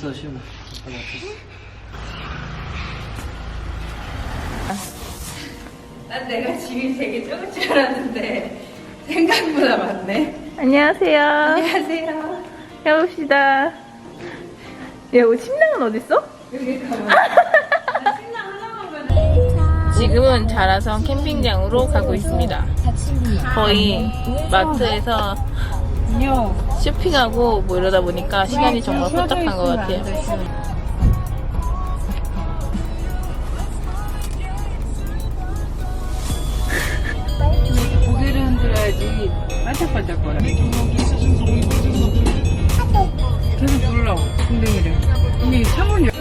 써 시험. 난 내가 짐이 되게 적을 줄 알았는데 생각보다 많네. 안녕하세요. 안녕하세요. 해봅시다. 야, 우리 침낭은 어딨어? 여기 가면 신랑 하나만 가지고 지금은 자라성 캠핑장으로 가고 있습니다. 거의 마트에서 쇼핑하고 뭐 이러다 보니까 시간이 정말 후딱한 것 같아요. 고개를 흔들어야지 반짝반짝 거려. 계속 눌러, 엉덩이를. 근데 이 창문 열...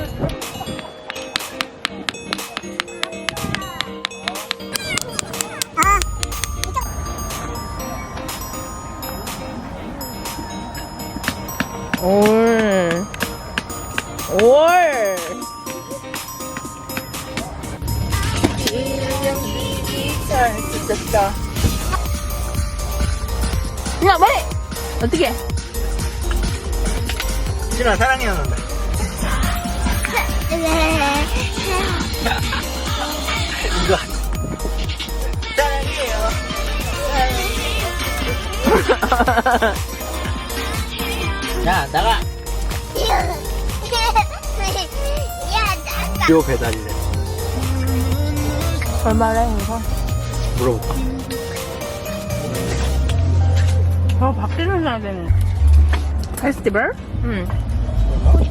올. 올. 진짜 야, 빨리! 어떻게? 신아 사랑해였는데. 이거 사랑해요. 야 나가. 요 배달이래. 얼마래, 이거? 물어볼까? 저 밖에서 사야 되는. 페스티벌? 응.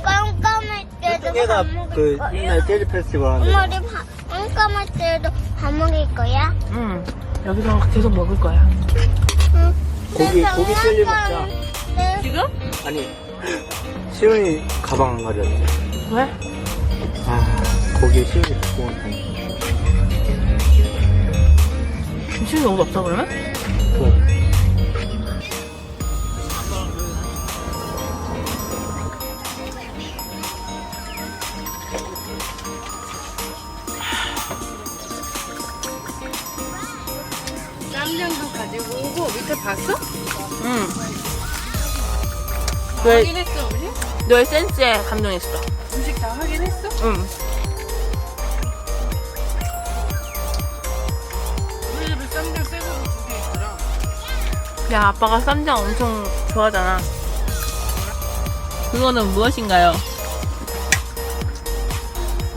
깜깜할 때도 얘가 밥 먹을 그 거야? 옛날 재즈 페스티벌 하는데. 엄마 우리 밥, 깜깜할 때도 밥 먹을 거야? 응. 여기서 계속 먹을 거야. 응. 고기- 고기 젤리 먹자. 네. 지금? 아니 시훈이 가방 안 가져왔대. 왜? 아 거기에 시훈이 갖고 온 거. 김치는 너무 없어, 그러면? 그 쌈장도 가지고 오고 밑에 봤어? 응. 너의, 확인했어 우리? 너의 센스에 감동했어. 음식 다 확인했어? 응. 우리 집에 쌈장 새거도 두개 있더라. 야, 아빠가 쌈장 엄청 좋아하잖아. 그거는 무엇인가요?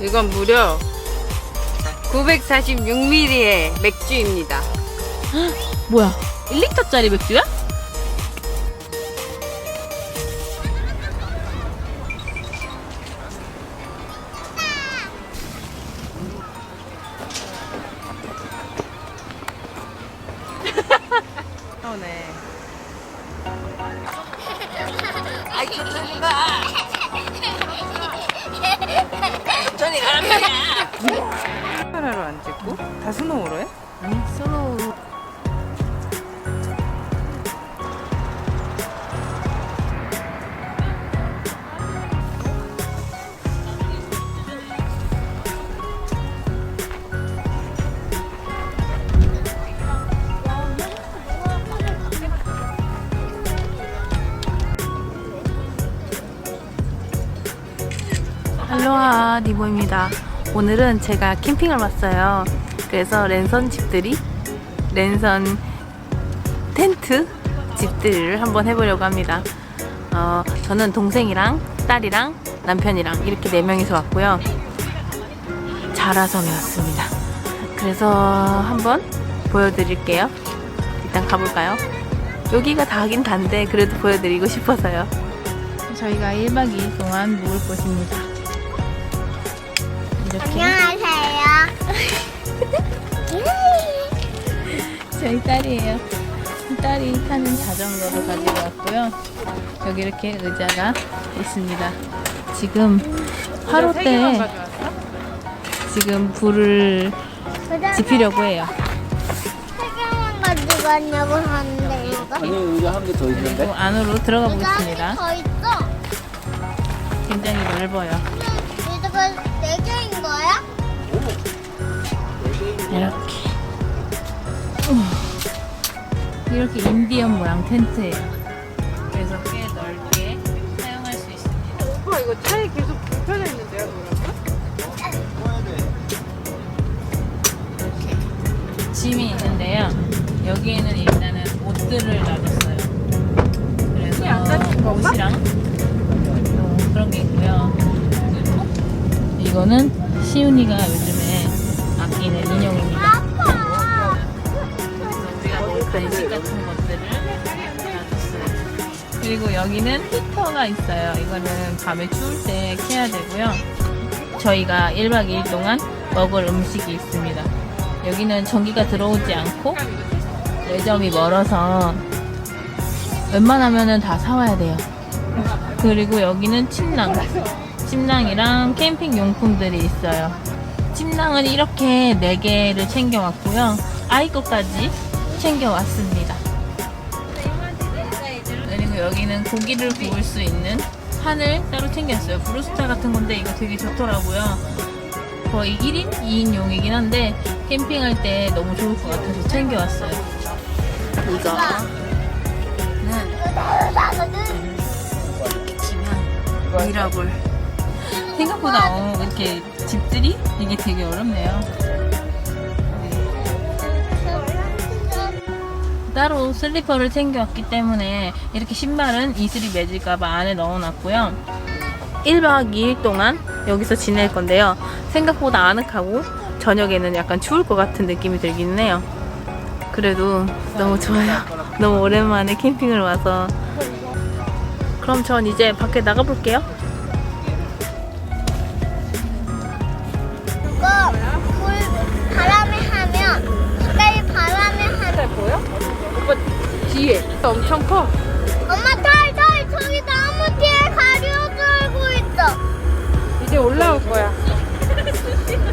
이건 무려 946ml의 맥주입니다. 뭐야? 1리터짜리 맥주야? 카메라로 안 찍고 다 스노우로 해? 아니, 스노우. 할로하 니모입니다. 오늘은 제가 캠핑을 왔어요. 그래서 랜선 집들이, 랜선 텐트 집들이를 한번 해보려고 합니다. 어, 저는 동생이랑 딸이랑 남편이랑 이렇게 네 명이서 왔고요. 자라섬에 왔습니다. 그래서 한번 보여드릴게요. 일단 가볼까요? 여기가 다긴 단데 그래도 보여드리고 싶어서요. 저희가 1박 2일 동안 묵을 곳입니다. 이렇게 안녕하세요. 저희 딸이에요. 딸이 타는 자전거를 가지고 왔고요. 여기 이렇게 의자가 있습니다. 지금 화로 때? 지금 불을 지피려고 해요. 세 개만 가지고 왔냐고 하는데 이거? 아니 여기 한 개 더 그리고 있는데. 안으로 들어가 보겠습니다. 한개더 있어. 굉장히 넓어요. 이거 이렇게. 우와. 이렇게 인디언 모양 텐트예요. 그래서 꽤 넓게 사용할 수 있습니다. 오빠 이거 차에 계속 붙여져 있는데요, 그러면? 짐이 있는데요. 여기에는 일단은 옷들을 놔뒀어요. 그래서 건가? 옷이랑 뭐 그런 게 있고요. 그리고 이거는 시윤이가 요즘에 아끼는 인형입니다. 그래서 우리가 먹을 간식 같은 것들을. 그리고 여기는 히터가 있어요. 이거는 밤에 추울 때 켜야 되고요. 저희가 1박 2일 동안 먹을 음식이 있습니다. 여기는 전기가 들어오지 않고 매점이 멀어서 웬만하면은 다 사와야 돼요. 그리고 여기는 침낭. 침낭이랑 캠핑 용품들이 있어요. 침낭은 이렇게 4개를 챙겨왔고요. 아이 것까지 챙겨왔습니다. 그리고 여기는 고기를 구울 수 있는 판을 따로 챙겼어요. 브루스타 같은 건데 이거 되게 좋더라고요. 거의 1인, 2인용이긴 한데 캠핑할 때 너무 좋을 것 같아서 챙겨왔어요. 이거는 지면 미라볼. 생각보다 어, 이렇게 집들이 이게 되게 어렵네요. 따로 슬리퍼를 챙겨왔기 때문에 이렇게 신발은 이슬이 맺을까봐 안에 넣어놨고요. 1박 2일 동안 여기서 지낼 건데요. 생각보다 아늑하고 저녁에는 약간 추울 것 같은 느낌이 들기는 해요. 그래도 너무 좋아요. 너무 오랜만에 캠핑을 와서. 그럼 전 이제 밖에 나가볼게요. 엄청 커. 엄마 탈탈 저기 나무 뒤에 가려 들고 있어. 이제 올라올 거야.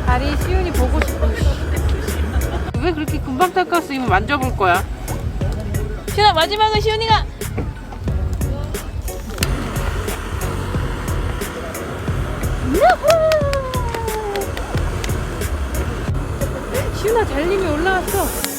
다리 시윤이 보고 싶어. 왜 그렇게 금방 탈것 같으면 만져볼 거야. 시윤아 마지막은 시윤이가 시윤아 달님이 올라왔어.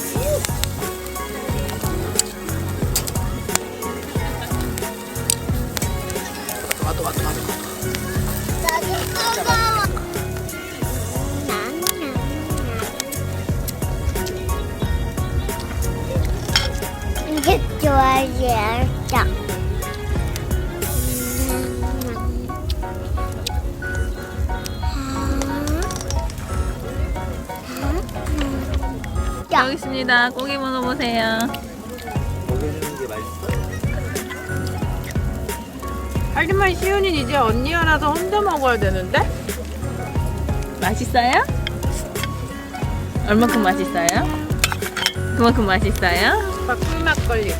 여기 있습니다. 고기 먹어보세요. 먹여주는 게 맛있어? 하지만 시윤이는 이제 언니 하나서 혼자 먹어야 되는데? 맛있어요? 얼마큼 맛있어요? 그만큼 맛있어요? 오빠 꿀막걸리.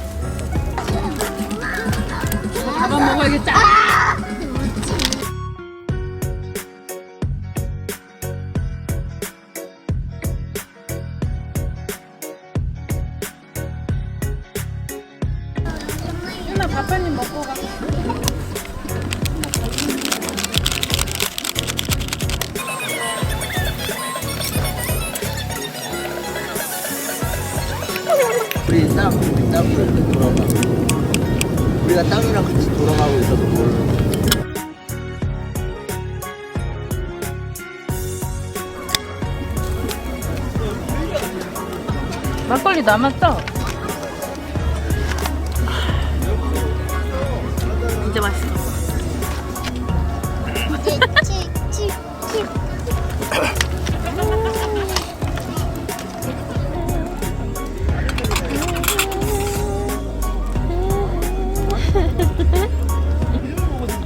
잡아 먹어야겠다. 우리가 땅이랑 같이 돌아가고 있어도 모르는. 막걸리 남았어.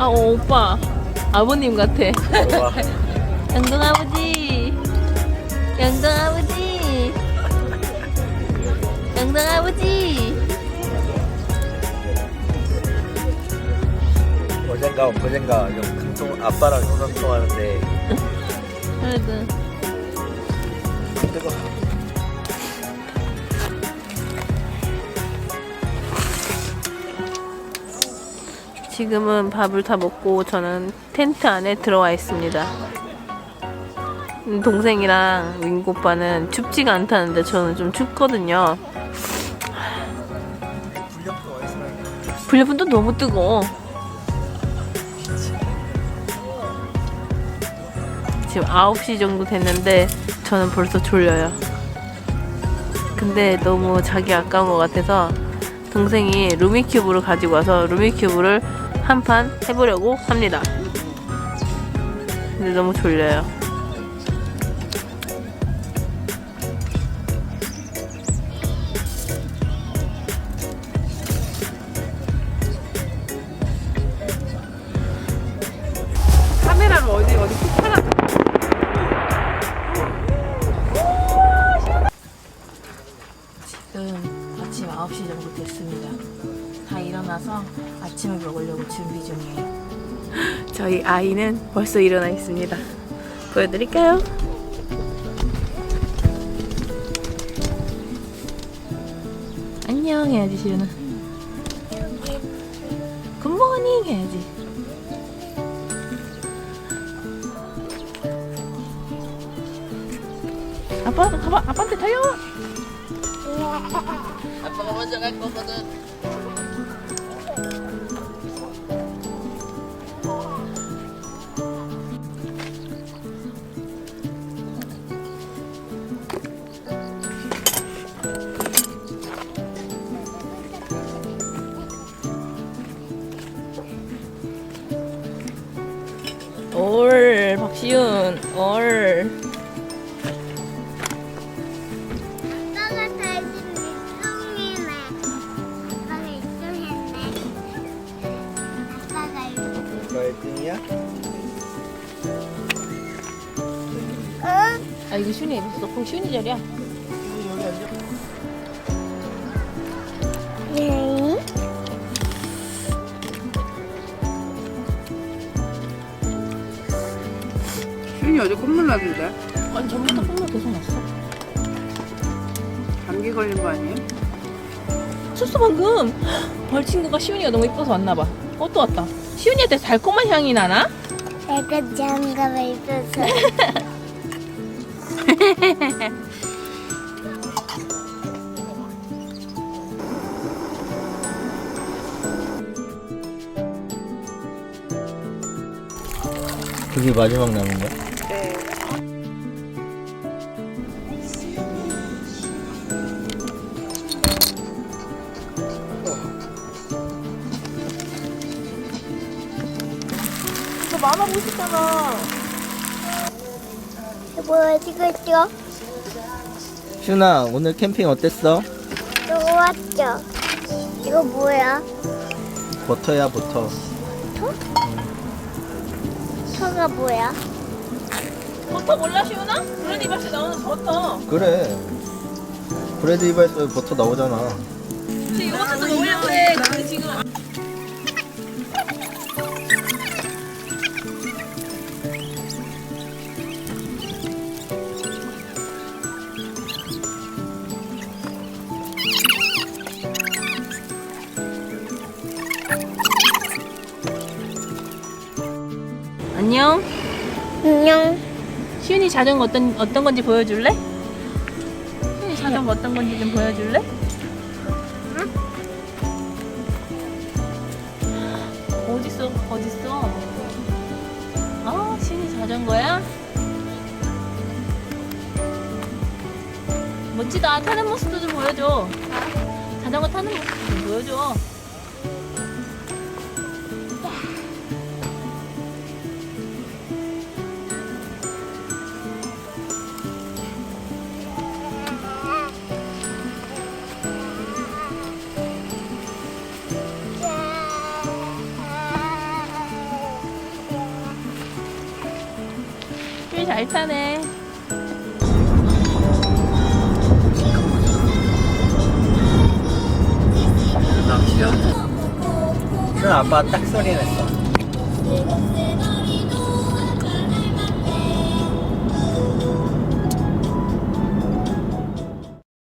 아, 어, 오빠. 아버님 같아. 영동 아버지. 영동 아버지. 영동 아버지. 어젠가, 어젠가, 영통, 아빠랑 영상 통화하는데, 그래도. 지금은 밥을 다 먹고 저는 텐트 안에 들어와 있습니다. 음, 동생이랑 윙고 오빠는 춥지가 않다는데 저는 좀 춥거든요. 또 너무 뜨거워. 지금 9시 정도 됐는데 저는 벌써 졸려요. 근데 너무 자기 아까운 것 같아서 동생이 루미큐브를 가지고 와서 루미큐브를 한 판 해보려고 합니다. 근데 너무 졸려요. 카메라를 어디 어디 푹 하나 지금 아침 9시 정도 됐습니다. 다 일어나서 아침을 먹으려고 준비 중이에요. 저희 아이는 벌써 일어나 있습니다. 보여드릴까요? 안녕 해야지 시윤아. 굿모닝 해야지. 아빠 가봐 아빠한테 달려. 아빠가 먼저 갈 거거든. 올 박시윤 올 아빠가 달진 일종이네. 아빠가 일종했네. 아빠가 일종. 누가 1등이야? 응? 아 이거 시윤이 입었어 그럼 시윤이 자리야 어제 콧물 나던데 아니 전부터 콧물 계속 났어 감기 걸린 거 아니에요? sus어 방금 벌 친구가 시윤이가 너무 이뻐서 왔나봐 어 또 왔다 시윤이한테 달콤한 향이 나나? 내가 장갑을 입어서. 그게 마지막 남은 거야? 뭐야, 이거 있죠? 슈나 오늘 캠핑 어땠어? 이거 왔죠? 이거 뭐야? 버터야 버터. 터가 뭐야? 버터 몰라 시윤아? 브레디 바스 나오는 버터 그래. 브레드 이발소에 버터 나오잖아. 자전거 어떤 어떤 건지 보여줄래? 자전거 어떤 건지 좀 보여줄래? 어딨어? 어딨어? 아, 시윤이 자전거야? 멋지다. 타는 모습도 좀 보여줘. 자전거 타는 모습 좀 보여줘. 시윤이 잘 타네. 슈나 아빠 딱 소리 냈어.